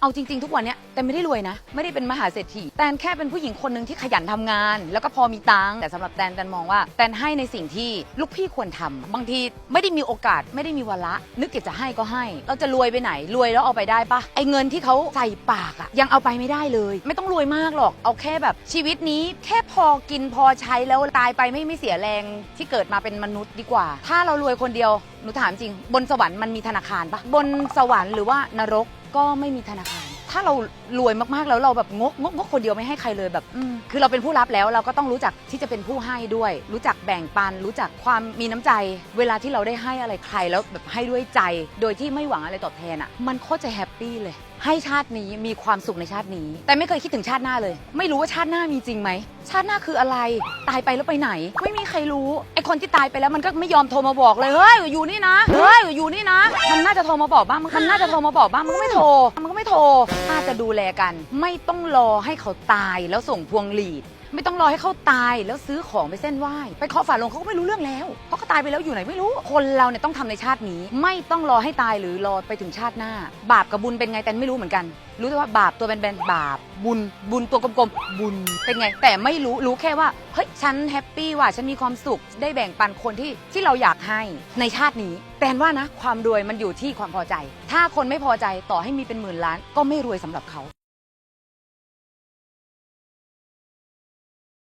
เอาจริง ๆ ทุกวันเนี้ยแต่ไม่ได้รวยนะ ไม่ได้เป็นมหาเศรษฐีแตนแค่เป็นผู้หญิงคนหนึ่งที่ขยันทำงาน แล้วก็พอมีตังค์แต่สำหรับแตนแตนมองว่าแตนให้ในสิ่งที่ลูกพี่ควรทำบางทีไม่ได้มีโอกาสไม่ได้มีวาระนึกอยากจะให้ก็ให้ เราจะรวยไปไหนรวยแล้วเอาไปได้ปะไอเงินที่เขาใส่ปากอะยังเอาไปไม่ได้เลย ไม่ต้องรวยมากหรอกเอาแค่แบบชีวิตนี้แค่พอกินพอใช้แล้วตายไปไม่ไม่เสียแรงที่เกิดมาเป็นมนุษย์ดีกว่า ถ้าเรารวยคนเดียวหนูถามจริง บนสวรรค์มันมีธนาคารปะบนสวรรค์หรือว่านรก ก็ไม่มีธนาคาร ถ้าเรารวยมากๆแล้วเราแบบงกงกงกคนเดียวไม่ให้ใครเลยแบบอืมคือเราเป็นผู้รับแล้วเราก็ต้องรู้จักที่จะเป็นผู้ให้ด้วย รู้จักแบ่งปัน รู้จักความมีน้ำใจ เวลาที่เราได้ให้อะไรใครแล้วแบบให้ด้วยใจ โดยที่ไม่หวังอะไรตอบแทนอะ มันโคตรจะแฮปปี้เลย ให้ชาตินี้มีความสุขในชาตินี้ แต่ไม่เคยคิดถึงชาติหน้าเลย ไม่รู้ว่าชาติหน้ามีจริงไหมชาติหน้าคืออะไร ตายไปแล้วไปไหน ไม่มีใครรู้ไอคนที่ตายไปแล้วมันก็ไม่ยอมโทรมาบอกเลยเฮ้ยอยู่นี่นะเฮ้ยอยู่นี่นะมันน่า จะโทรมาบอกบ้างมันน่าจะโทรมาบอกบ้างมันก็ไม่โทรมันก็ไม่โทรน่าจะดูแลกัน ไม่ต้องรอให้เขาตายแล้วส่งพวงหลีด ไม่ต้องรอให้เขาตายแล้วซื้อของไปเส้นไหว้ไปเคาะฝาลงเขาก็ไม่รู้เรื่องแล้วเพราะเขาตายไปแล้วอยู่ไหนไม่รู้ คนเราเนี่ยต้องทำในชาตินี้ ไม่ต้องรอให้ตายหรือรอไปถึงชาติหน้า บาปกับบุญเป็นไงแต่ไม่รู้เหมือนกัน รู้แต่ว่าบาปตัวแบนๆบาป บุญบุญตัวกลมๆบุญเป็นไง แต่ไม่รู้รู้แค่ว่าเฮ้ยฉันแฮปปี้ว่ะฉันมีความสุขได้แบ่งปันคนที่ที่เราอยากให้ในชาตินี้แปลว่านะ ความรวยมันอยู่ที่ความพอใจ ถ้าคนไม่พอใจต่อให้มีเป็นหมื่นล้าน ก็ไม่รวยสำหรับเขา